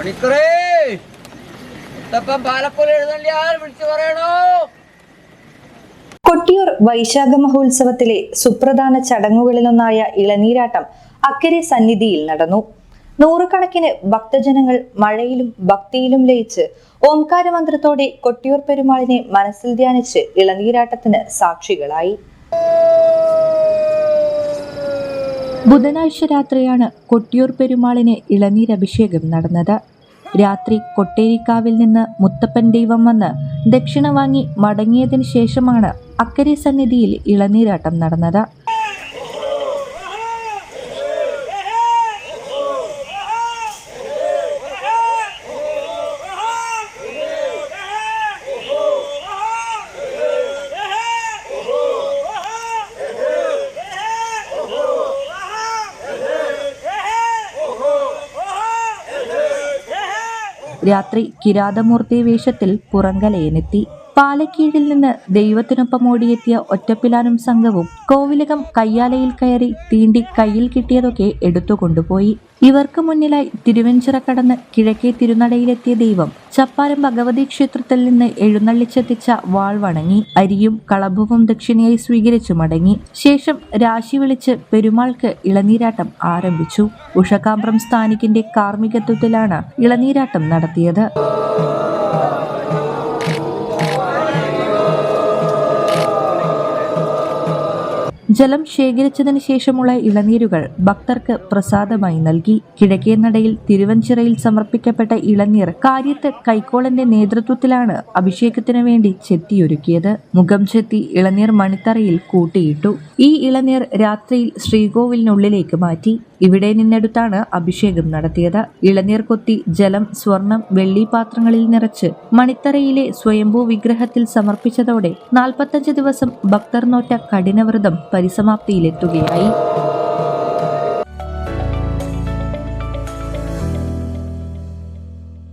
പണിക്കറേ. മുത്തപ്പൻ പാലക്കൊല എഴുന്നള്ളിയാൽ വിളിച്ചു പറയണോ? കൊട്ടിയൂർ വൈശാഖ മഹോത്സവത്തിലെ സുപ്രധാന ചടങ്ങുകളിലൊന്നായ ഇളനീരാട്ടം അക്കരെ സന്നിധിയിൽ നടന്നു. നൂറുകണക്കിന് ഭക്തജനങ്ങൾ മഴയിലും ഭക്തിയിലും ലയിച്ച് ഓംകാരമന്ത്രത്തോടെ കൊട്ടിയൂർ പെരുമാളിനെ മനസ്സിൽ ധ്യാനിച്ച് ഇളനീരാട്ടത്തിന് സാക്ഷികളായി. ബുധനാഴ്ച രാത്രിയാണ് കൊട്ടിയൂർ പെരുമാളിന് ഇളനീരഭിഷേകം നടന്നത്. രാത്രി കൊട്ടേരിക്കാവിൽ നിന്ന് മുത്തപ്പൻ ദൈവം വന്ന് ദക്ഷിണ വാങ്ങി മടങ്ങിയതിനു ശേഷമാണ് അക്കരെ സന്നിധിയിൽ ഇളനീരാട്ടം നടന്നത്. രാത്രി കിരാതമൂർത്തി വേഷത്തിൽ പുറങ്കലയനെത്തി പാലക്കീഴിൽ നിന്ന് ദൈവത്തിനൊപ്പം ഓടിയെത്തിയ ഒറ്റപ്പിലാനും സംഘവും കോവിലകം കയ്യാലയിൽ കയറി തീണ്ടി കയ്യിൽ കിട്ടിയതൊക്കെ എടുത്തു കൊണ്ടുപോയി ഇവർക്ക് മുന്നിലായി തിരുവഞ്ചിറ കടന്ന് കിഴക്കേ തിരുനടയിലെത്തിയ ദൈവം ചപ്പാരം ഭഗവതി ക്ഷേത്രത്തിൽ നിന്ന് എഴുന്നള്ളിച്ചെത്തിച്ച വാൾ വണങ്ങി അരിയും കളഭവും ദക്ഷിണയായി സ്വീകരിച്ചു മടങ്ങി. ശേഷം രാശി വിളിച്ച് പെരുമാൾക്ക് ഇളനീരാട്ടം ആരംഭിച്ചു. ഉഷകാമ്പ്രം സ്ഥാനിക്കിന്റെ കാർമ്മികത്വത്തിലാണ് ഇളനീരാട്ടം നടത്തിയത്. ജലം ശേഖരിച്ചതിന് ശേഷമുള്ള ഇളനീരുകൾ ഭക്തർക്ക് പ്രസാദമായി നൽകി. കിഴക്കേ നടയിൽ തിരുവഞ്ചിറയിൽ സമർപ്പിക്കപ്പെട്ട ഇളനീർ കാര്യത്ത് കൈക്കോളന്റെ നേതൃത്വത്തിലാണ് അഭിഷേകത്തിനു വേണ്ടി ചെത്തിയൊരുക്കിയത്. മുഖം ചെത്തി ഇളനീർ മണിത്തറയിൽ കൂട്ടിയിട്ടു. ഈ ഇളനീർ രാത്രിയിൽ ശ്രീകോവിലിനുള്ളിലേക്ക് മാറ്റി. ഇവിടെ നിന്നെടുത്താണ് അഭിഷേകം നടത്തിയത്. ഇളനീർ കൊത്തി ജലം സ്വർണം വെള്ളി പാത്രങ്ങളിൽ നിറച്ച് മണിത്തറയിലെ സ്വയംഭൂ വിഗ്രഹത്തിൽ സമർപ്പിച്ചതോടെ നാൽപ്പത്തഞ്ച് ദിവസം ഭക്തർ നോറ്റ കഠിനവ്രതം समाप्ति लेत तो गई आई।